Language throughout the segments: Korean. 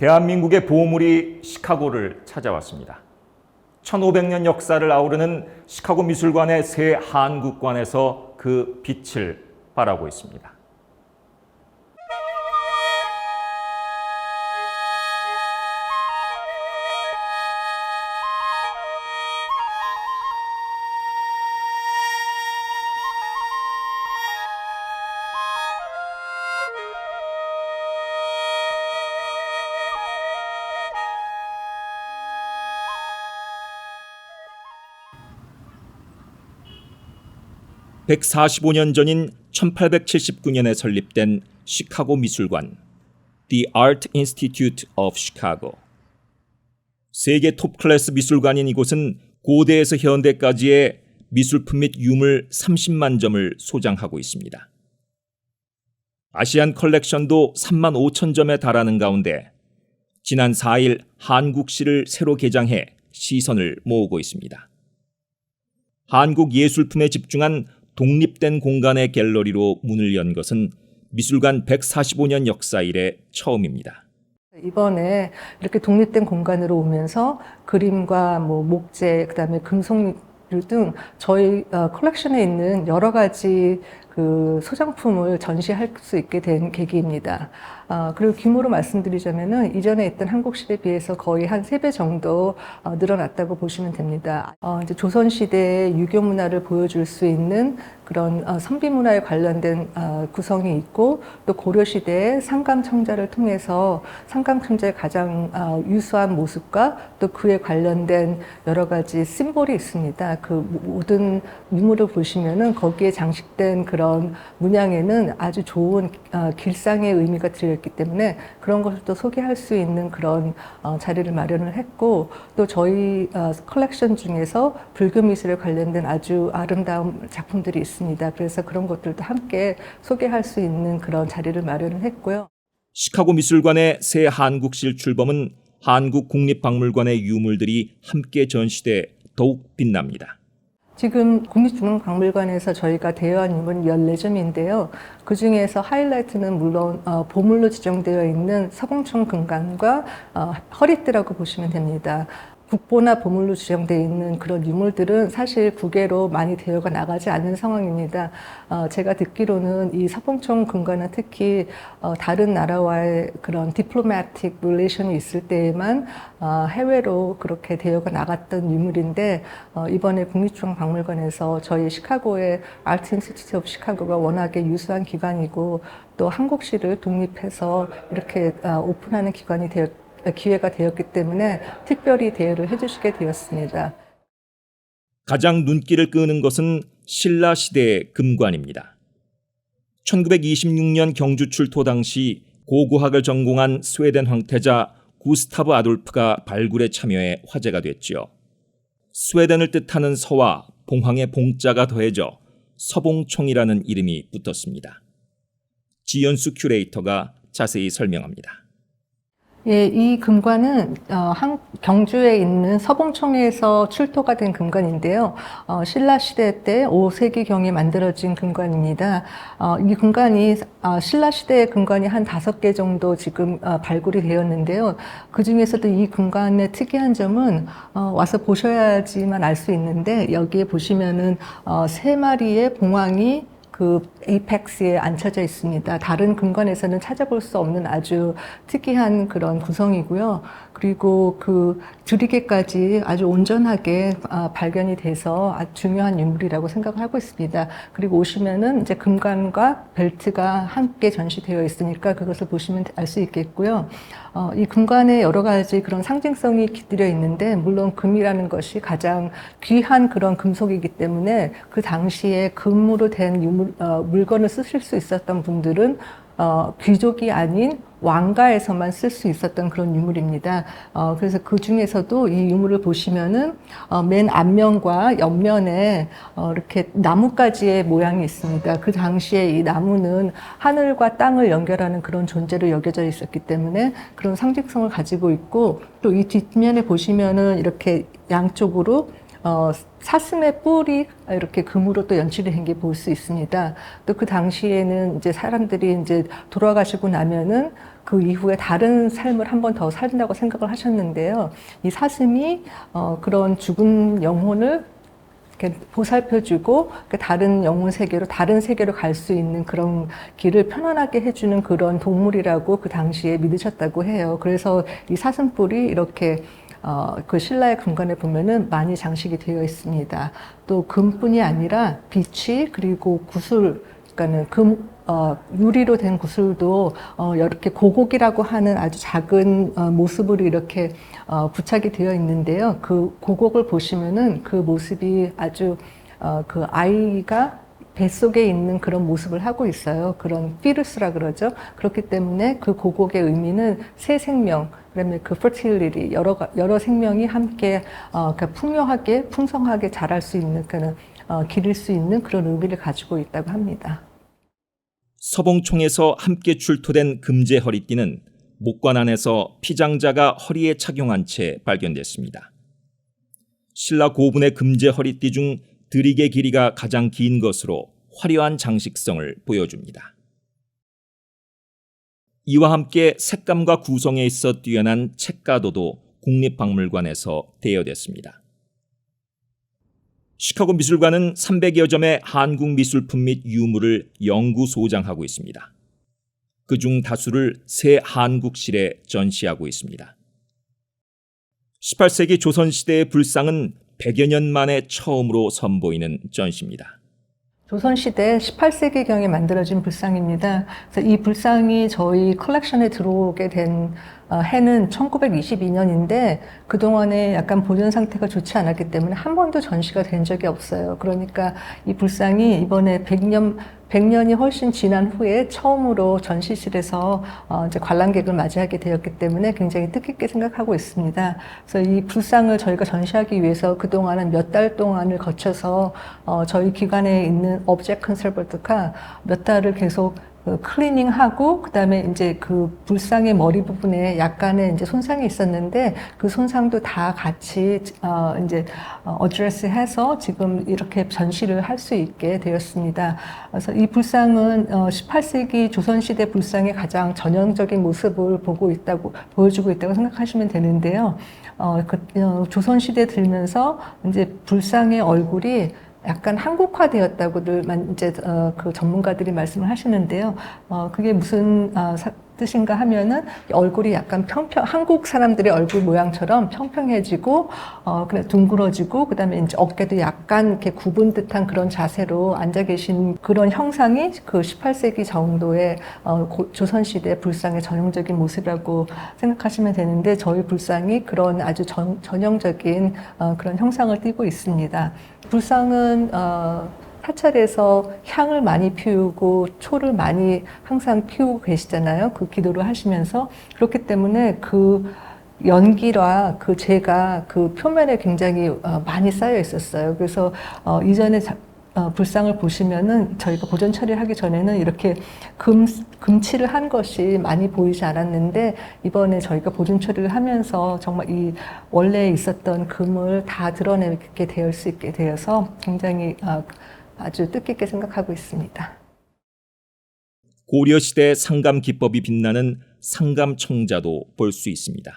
대한민국의 보물이 시카고를 찾아왔습니다. 1500년 역사를 아우르는 시카고 미술관의 새 한국관에서 그 빛을 발하고 있습니다. (145년) 전인 (1879년에) 설립된 시카고 미술관 (The Art Institute of Chicago) 세계 톱 클래스 미술관인 이곳은 고대에서 현대까지의 미술품 및 유물 30만 점을 소장하고 있습니다. 아시안 컬렉션도 3만 5천 점에 달하는 가운데 지난 4일 한국시를 새로 개장해 시선을 모으고 있습니다. 한국 예술품에 집중한 독립된 공간의 갤러리로 문을 연 것은 미술관 145년 역사 이래 처음입니다. 이번에 이렇게 독립된 공간으로 오면서 그림과 뭐 목재, 그다음에 금속류 등 저희 어, 컬렉션에 있는 여러 가지 그 소장품을 전시할 수 있게 된 계기입니다. 어, 그리고 규모로 말씀드리자면은 이전에 있던 한국시대에 비해서 거의 한 세 배 정도 어, 늘어났다고 보시면 됩니다. 어, 이제 조선시대의 유교 문화를 보여줄 수 있는 그런 어, 선비 문화에 관련된 어, 구성이 있고 또 고려시대의 상감청자를 통해서 상감청자의 가장 어, 유수한 모습과 또 그에 관련된 여러 가지 심볼이 있습니다. 그 모든 유물을 보시면은 거기에 장식된 그런 문양에는 아주 좋은 어, 길상의 의미가 들어있기 때문에 그런 것을 또 소개할 수 있는 그런 어, 자리를 마련을 했고 또 저희 어, 컬렉션 중에서 불교 미술에 관련된 아주 아름다운 작품들이 있습니다. 그래서 그런 것들도 함께 소개할 수 있는 그런 자리를 마련을 했고요. 시카고 미술관의 새 한국실 출범은 한국 국립박물관의 유물들이 함께 전시돼 더욱 빛납니다. 지금 국립중앙박물관에서 저희가 대여한 유물은 14점인데요. 그 중에서 하이라이트는 물론 어, 보물로 지정되어 있는 서봉청 금관과 어, 허리띠라고 보시면 됩니다. 국보나 보물로 지정되어 있는 그런 유물들은 사실 국외로 많이 대여가 나가지 않는 상황입니다. 어, 제가 듣기로는 이 서봉청 금관은 특히 어, 다른 나라와의 그런 디플로마틱 릴레이션이 있을 때에만 어, 해외로 그렇게 대여가 나갔던 유물인데 어, 이번에 국립중앙박물관에서 저희 시카고의 아트 인스티튜트 오브 시카고가 워낙에 유수한 기관이고 또 한국시를 독립해서 이렇게 어, 오픈하는 기관이 되었 기회가 되었기 때문에 특별히 대여를 해주시게 되었습니다. 가장 눈길을 끄는 것은 신라 시대의 금관입니다. 1926년 경주 출토 당시 고고학을 전공한 스웨덴 황태자 구스타브 아돌프가 발굴에 참여해 화제가 됐지요. 스웨덴을 뜻하는 서와 봉황의 봉자가 더해져 서봉총이라는 이름이 붙었습니다. 지연수 큐레이터가 자세히 설명합니다. 예, 이 금관은 어, 한, 경주에 있는 서봉청에서 출토가 된 금관인데요. 어, 신라 시대 때 5세기 경에 만들어진 금관입니다. 어, 이 금관이 어, 신라 시대의 금관이 한 다섯 개 정도 지금 어, 발굴이 되었는데요. 그 중에서도 이 금관의 특이한 점은 어, 와서 보셔야지만 알 수 있는데 여기에 보시면은 어, 세 마리의 봉황이 그 에이펙스에 앉혀져 있습니다. 다른 금관에서는 찾아볼 수 없는 아주 특이한 그런 구성이고요. 그리고 그 주리개까지 아주 온전하게 아, 발견이 돼서 아주 중요한 유물이라고 생각을 하고 있습니다. 그리고 오시면은 이제 금관과 벨트가 함께 전시되어 있으니까 그것을 보시면 알 수 있겠고요. 어, 이 금관에 여러 가지 그런 상징성이 깃들여 있는데 물론 금이라는 것이 가장 귀한 그런 금속이기 때문에 그 당시에 금으로 된 유물, 어, 물건을 쓰실 수 있었던 분들은 어, 귀족이 아닌 왕가에서만 쓸 수 있었던 그런 유물입니다. 어, 그래서 그 중에서도 이 유물을 보시면은 어, 맨 앞면과 옆면에 어, 이렇게 나뭇가지의 모양이 있습니다. 그 당시에 이 나무는 하늘과 땅을 연결하는 그런 존재로 여겨져 있었기 때문에 그런 상징성을 가지고 있고 또 이 뒷면에 보시면은 이렇게 양쪽으로 어, 사슴의 뿔이 이렇게 금으로 또 연출이 된 게 볼 수 있습니다. 또 그 당시에는 이제 사람들이 이제 돌아가시고 나면은 그 이후에 다른 삶을 한 번더 산다고 생각을 하셨는데요. 이 사슴이 어, 그런 죽은 영혼을 보살펴주고 그 다른 영혼 세계로 다른 세계로 갈 수 있는 그런 길을 편안하게 해주는 그런 동물이라고 그 당시에 믿으셨다고 해요. 그래서 이 사슴뿔이 이렇게 어, 그 신라의 금관에 보면은 많이 장식이 되어 있습니다. 또 금뿐이 아니라 빛이 그리고 구슬, 그러니까는 금, 어, 유리로 된 구슬도 어, 이렇게 고곡이라고 하는 아주 작은 어, 모습으로 이렇게 어, 부착이 되어 있는데요. 그 고곡을 보시면은 그 모습이 아주 어, 그 아이가 뱃속에 있는 그런 모습을 하고 있어요. 그런 피루스라 그러죠. 그렇기 때문에 그 고곡의 의미는 새 생명, 그다음에 그 fertility 여러 가- 여러 생명이 함께 어, 그러니까 풍요하게 풍성하게 자랄 수 있는 그런 어, 기를 수 있는 그런 의미를 가지고 있다고 합니다. 서봉총에서 함께 출토된 금제 허리띠는 목관 안에서 피장자가 허리에 착용한 채 발견됐습니다. 신라 고분의 금제 허리띠 중 드릭의 길이가 가장 긴 것으로 화려한 장식성을 보여줍니다. 이와 함께 색감과 구성에 있어 뛰어난 책가도도 국립박물관에서 대여됐습니다. 시카고 미술관은 300여 점의 한국 미술품 및 유물을 영구 소장하고 있습니다. 그 중 다수를 새 한국실에 전시하고 있습니다. 18세기 조선시대의 불상은 100여 년 만에 처음으로 선보이는 전시입니다. 조선시대 18세기경에 만들어진 불상입니다. 그래서 이 불상이 저희 컬렉션에 들어오게 된 어, 해는 1922년인데 그동안에 약간 보존 상태가 좋지 않았기 때문에 한 번도 전시가 된 적이 없어요. 그러니까 이 불상이 이번에 100년, 100년이 훨씬 지난 후에 처음으로 전시실에서 어, 이제 관람객을 맞이하게 되었기 때문에 굉장히 뜻깊게 생각하고 있습니다. 그래서 이 불상을 저희가 전시하기 위해서 그동안은 몇 달 동안을 거쳐서 어, 저희 기관에 있는 업젝 컨설버트가 몇 달을 계속 그 클리닝하고 그다음에 이제 그 불상의 머리 부분에 약간의 이제 손상이 있었는데 그 손상도 다 같이 어 이제 어드레스해서 지금 이렇게 전시를 할 수 있게 되었습니다. 그래서 이 불상은 어 18세기 조선 시대 불상의 가장 전형적인 모습을 보고 있다고 보여주고 있다고 생각하시면 되는데요. 어, 그, 어, 조선 시대 들면서 이제 불상의 얼굴이 약간 한국화되었다고들 만- 이제 어, 그 전문가들이 말씀을 하시는데요. 어, 그게 무슨 어, 사- 뜻인가 하면은 얼굴이 약간 평평 한국 사람들의 얼굴 모양처럼 평평해지고 어 그래 둥그러지고 그다음에 이제 어깨도 약간 이렇게 굽은 듯한 그런 자세로 앉아 계신 그런 형상이 그 18세기 정도의 어 고- 조선 시대 불상의 전형적인 모습이라고 생각하시면 되는데 저희 불상이 그런 아주 전, 전형적인 어 그런 형상을 띠고 있습니다. 불상은 어 사찰에서 향을 많이 피우고 초를 많이 항상 피우고 계시잖아요. 그 기도를 하시면서 그렇기 때문에 그 연기와 그 재가 그 표면에 굉장히 어, 많이 쌓여 있었어요. 그래서 어, 이전에 자- 어, 불상을 보시면은 저희가 보존 처리하기 전에는 이렇게 금, 금칠을 한 것이 많이 보이지 않았는데 이번에 저희가 보존 처리를 하면서 정말 이 원래 있었던 금을 다 드러내게 될수 있게 되어서 굉장히 어, 아주 뜻깊게 생각하고 있습니다. 고려시대 상감 기법이 빛나는 상감 청자도 볼 수 있습니다.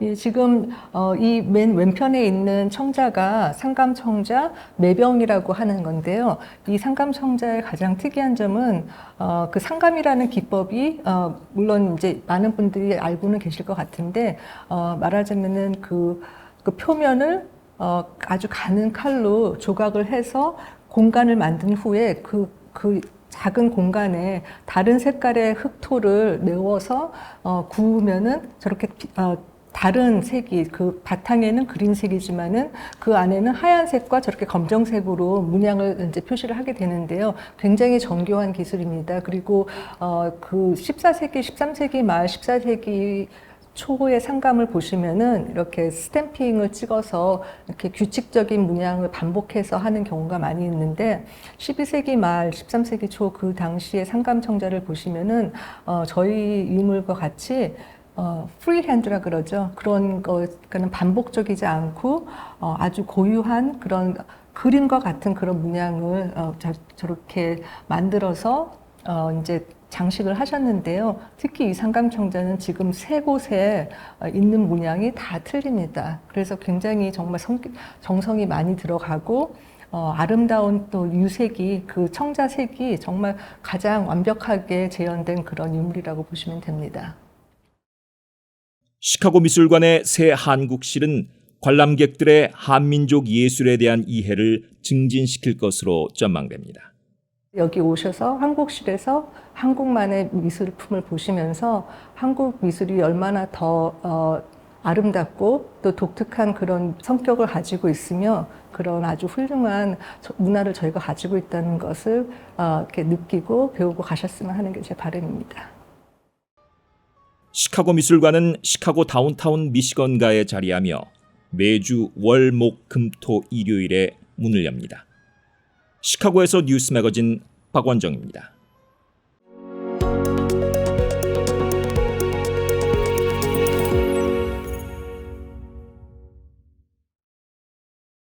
예, 지금 어, 이맨 왼편에 있는 청자가 상감청자 매병이라고 하는 건데요. 이 상감청자의 가장 특이한 점은 어, 그 상감이라는 기법이 어, 물론 이제 많은 분들이 알고는 계실 것 같은데 어, 말하자면은 그, 그 표면을 어, 아주 가는 칼로 조각을 해서 공간을 만든 후에 그, 그 작은 공간에 다른 색깔의 흑토를 메워서 어, 구우면은 저렇게 피- 어, 다른 색이 그 바탕에는 그린색이지만은 그 안에는 하얀색과 저렇게 검정색으로 문양을 이제 표시를 하게 되는데요. 굉장히 정교한 기술입니다. 그리고 어 그 14세기, 13세기 말 14세기 초의 상감을 보시면은 이렇게 스탬핑을 찍어서 이렇게 규칙적인 문양을 반복해서 하는 경우가 많이 있는데 12세기 말 13세기 초 그 당시의 상감 청자를 보시면은 어 저희 유물과 같이 어, 프리핸드라 그러죠. 그런 거, 그러니까 반복적이지 않고 어, 아주 고유한 그런 그림과 같은 그런 문양을 어, 저, 저렇게 만들어서 어, 이제 장식을 하셨는데요. 특히 이 상감청자는 지금 세 곳에 어, 있는 문양이 다 틀립니다. 그래서 굉장히 정말 성, 정성이 많이 들어가고 어, 아름다운 또 유색이 그 청자색이 정말 가장 완벽하게 재현된 그런 유물이라고 보시면 됩니다. 시카고 미술관의 새 한국실은 관람객들의 한민족 예술에 대한 이해를 증진시킬 것으로 전망됩니다. 여기 오셔서 한국실에서 한국만의 미술품을 보시면서 한국 미술이 얼마나 더 어, 아름답고 또 독특한 그런 성격을 가지고 있으며 그런 아주 훌륭한 저- 문화를 저희가 가지고 있다는 것을 어, 이렇게 느끼고 배우고 가셨으면 하는 게 제 바람입니다. 시카고 미술관은 시카고 다운타운 미시건가에 자리하며 매주 월, 목, 금, 토, 일요일에 문을 엽니다. 시카고에서 뉴스 매거진 박원정입니다.